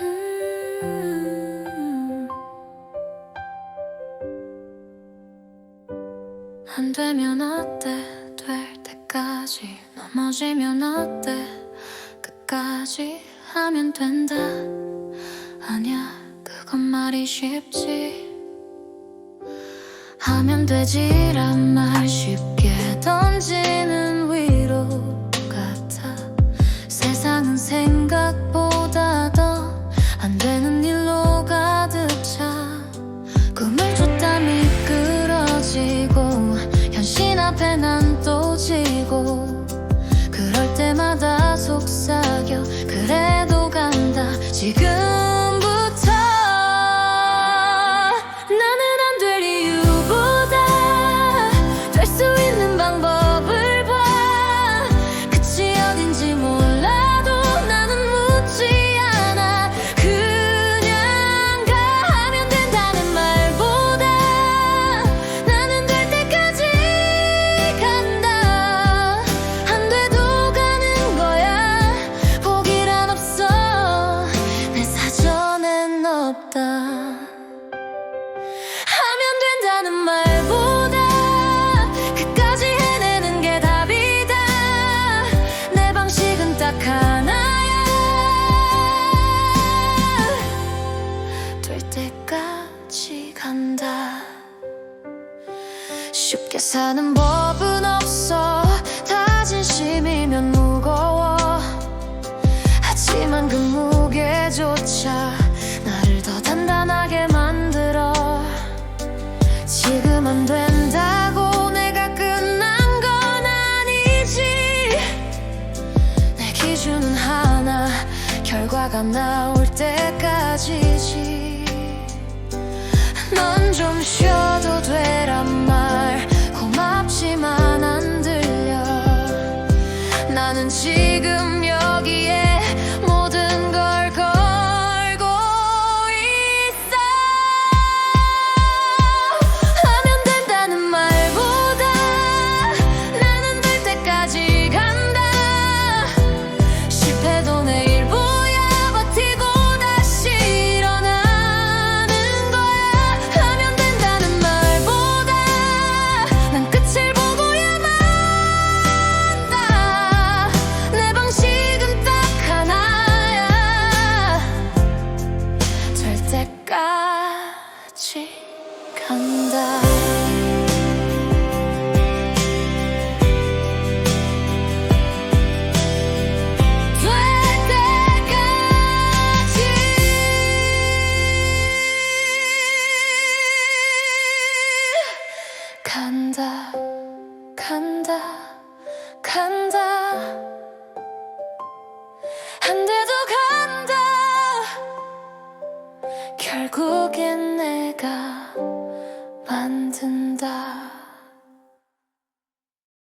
음. 안 되면 어때? 될 때까지 넘어지면 어때? 끝까지 하면 된다. 아니야 그건 말이 쉽지. 하면 되지란 말. Come on. 는 말보다 끝까지 해내는 게 답이다. 내 방식은 딱 하나야. 될 때까지 간다. 쉽게 사는 법은 없어. 결과가 나올 때까지 간다 간다 간다. 안 돼도 간다. 결국엔 내가 만든다.